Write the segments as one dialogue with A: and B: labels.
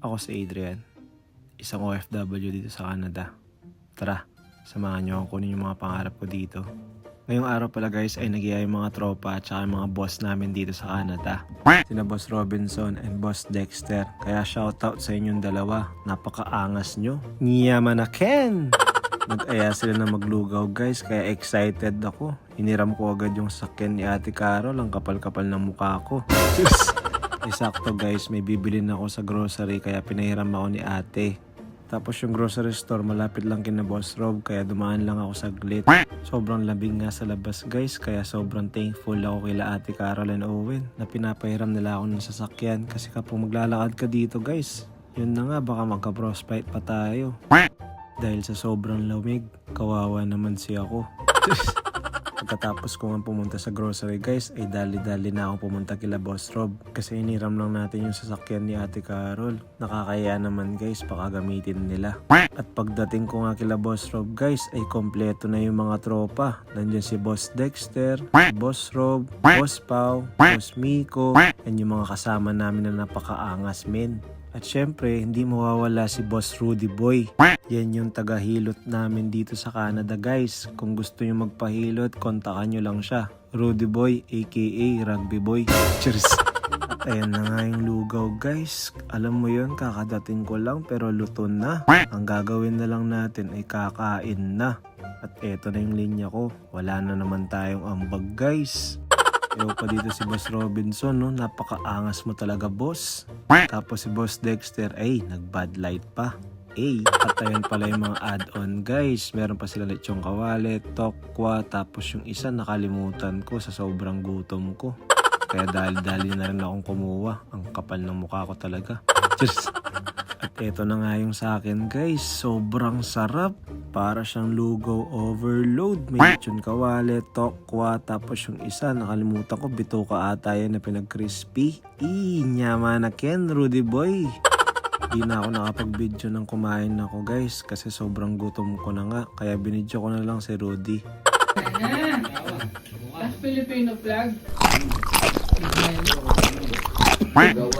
A: Ako si Adrian, isang OFW dito sa Canada. Tara, samahan niyo ako kunin yung mga pangarap ko dito. Ngayong araw pala guys ay nagyaya yung mga tropa at saka yung mga boss namin dito sa Canada. Sina Boss Robinson and Boss Dexter. Kaya shoutout sa inyong dalawa. Napakaangas nyo. Ngiyaman na Ken! Nag-aya sila na maglugaw guys kaya excited ako. Iniram ko agad yung sakyan ni Ate Carol. Ang kapal-kapal ng mukha ko. Diyos! Isakto guys, may bibilin ako sa grocery kaya pinahiram ako ni ate. Tapos yung grocery store malapit lang kina Boss Rob kaya dumaan lang ako saglit. Sobrang labing nga sa labas guys kaya sobrang thankful ako kila ate Carol and Owen na pinapahiram nila ako ng sasakyan kasi kapag maglalakad ka dito guys, yun na nga baka magka-frostbite pa tayo. Dahil sa sobrang lamig, kawawa naman si ako. Pagkatapos ko nga pumunta sa grocery guys, ay dali-dali na ako pumunta kila Boss Rob. Kasi iniram lang natin yung sasakyan ni Ate Carol. Nakakaya naman guys, baka gamitin nila. At pagdating ko nga kila Boss Rob guys, ay kompleto na yung mga tropa. Nandiyan si Boss Dexter, Boss Rob, Boss Pau, Boss Miko, and yung mga kasama namin na napakaangas men. At syempre, hindi mawawala si Boss Rudy Boy. Yan yung tagahilot namin dito sa Canada guys. Kung gusto nyo magpahilot, kontakan nyo lang siya. Rudy Boy aka Rugby Boy. Cheers! At ayan na nga yung lugaw guys. Alam mo yon kakadating ko lang pero luto na. Ang gagawin na lang natin ay kakain na. At eto na yung linya ko. Wala na naman tayong ambag guys. Ewan pa dito si Boss Robinson, no? Napakaangas mo talaga, boss. Tapos si Boss Dexter, ay, nag-bad light pa. Ay, at ayun pala yung mga add-on guys. Meron pa sila lechong kawali, tokwa, tapos yung isa nakalimutan ko sa sobrang gutom ko. Kaya dali-dali na rin akong kumuha. Ang kapal ng mukha ko talaga. Cheers! At eto na nga yung sa akin guys. Sobrang sarap. Para siyang lugaw overload. May lechon kawali, tokwa, tapos yung isa nakalimutan ko. Bituka ata yan na pinag-crispy. Ii, nyama na Ken, Rudy Boy. Di na ako nakapag-video ng kumain ako guys kasi sobrang gutom ko na nga. Kaya binidyo ko na lang si Rudy.
B: Last Filipino flag. Gawan.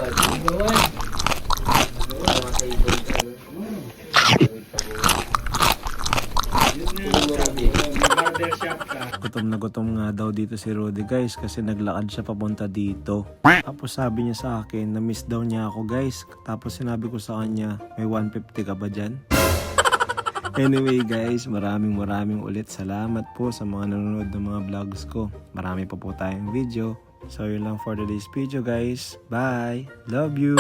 A: Gutom na gutom nga daw dito si Rudy guys kasi naglakad siya papunta dito. Tapos sabi niya sa akin na miss daw niya ako guys. Tapos sinabi ko sa kanya may 150 ka ba dyan? Anyway guys, maraming maraming ulit salamat po sa mga nanonood ng mga vlogs ko. Marami pa po tayong video. So yun lang for today's video guys. Bye! Love you!